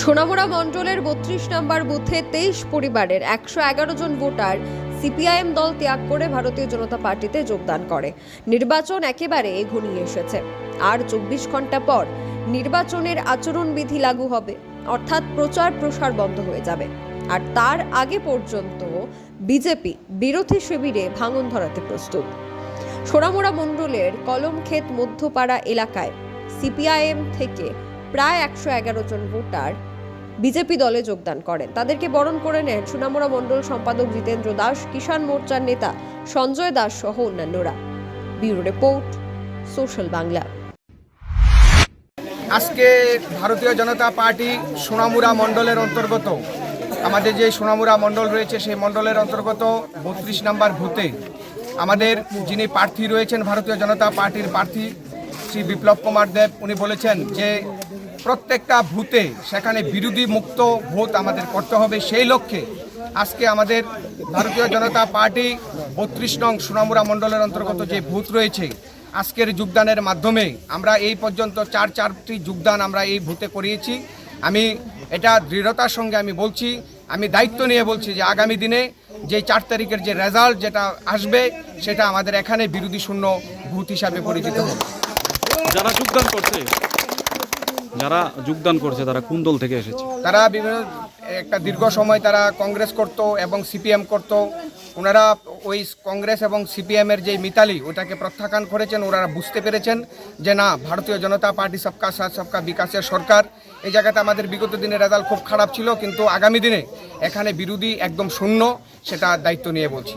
সোনামুড়া মণ্ডলের বত্রিশ নম্বর বুথে তেইশ পরিবারের একশো এগারো জন ভোটার সিপিআইএম দল ত্যাগ করে ভারতীয় জনতা পার্টিতে যোগদান করে। নির্বাচন একেবারে ঘনিয়ে এসেছে। আর চব্বিশ ঘণ্টা পর নির্বাচনের আচরণবিধি লাগু হবে। অর্থাৎ প্রচার প্রসার বন্ধ হয়ে যাবে। আর তার আগে পর্যন্ত বিজেপি বিরোধী শিবিরে ভাঙন ধরাতে প্রস্তুত। সোনামুড়া মণ্ডলের কলমক্ষেত মধ্যপাড়া এলাকায় সিপিআইএম থেকে প্রায় একশো এগারো জন ভোটার বিজেপি দলে যোগদান করেন। তাদেরকে বরণ করে নেন সোনামুড়া মণ্ডল সম্পাদক জিতেন্দ্র দাস, কিষাণ মোর্চার নেতা সঞ্জয় দাস সহ অন্যান্যরা। Bureau report, social Bangla. আজকে ভারতীয় জনতা পার্টি সোনামুড়া মণ্ডলের অন্তর্গত, আমাদের যে সোনামুড়া মণ্ডল রয়েছে সেই মণ্ডলের অন্তর্গত বত্রিশ নাম্বার ভূতে আমাদের যিনি প্রার্থী রয়েছেন ভারতীয় জনতা পার্টির প্রার্থী শ্রী বিপ্লব কুমার দেব, উনি বলেছেন যে প্রত্যেকটা ভূতে সেখানে বিরোধী মুক্ত ভোট আমাদের করতে হবে। সেই লক্ষ্যে আজকে আমাদের ভারতীয় জনতা পার্টি বত্রিশ নং সোনামুড়া মণ্ডলের অন্তর্গত যে ভূত রয়েছে, আজকের যোগদানের মাধ্যমে আমরা এই পর্যন্ত চার চারটি যোগদান আমরা এই ভূতে করিয়েছি। আমি এটা দৃঢ়তার সঙ্গে আমি বলছি, আমি দায়িত্ব নিয়ে বলছি যে আগামী দিনে যে চার তারিখের যে রেজাল্ট যেটা আসবে, সেটা আমাদের এখানে বিরোধী শূন্য ভূত হিসাবে পরিচিত হবে। যারা যোগদান করছে যারা যোগদান করছে, তারা কোন দল থেকে এসেছে? তারা বিভিন্ন, একটা দীর্ঘ সময় তারা কংগ্রেস করত এবং সিপিএম করত। ওনারা ওই কংগ্রেস এবং সিপিএমের যে মিতালি, ওটাকে প্রত্যাখ্যান করেছেন। ওনারা বুঝতে পেরেছেন যে না, ভারতীয় জনতা পার্টি সবকা সাথ, সবকা বিকাশের সরকার। এই জায়গাতে আমাদের বিগত দিনের রেজাল্ট খুব খারাপ ছিল, কিন্তু আগামী দিনে এখানে বিরোধী একদম শূন্য, সেটা দায়িত্ব নিয়ে বলছি।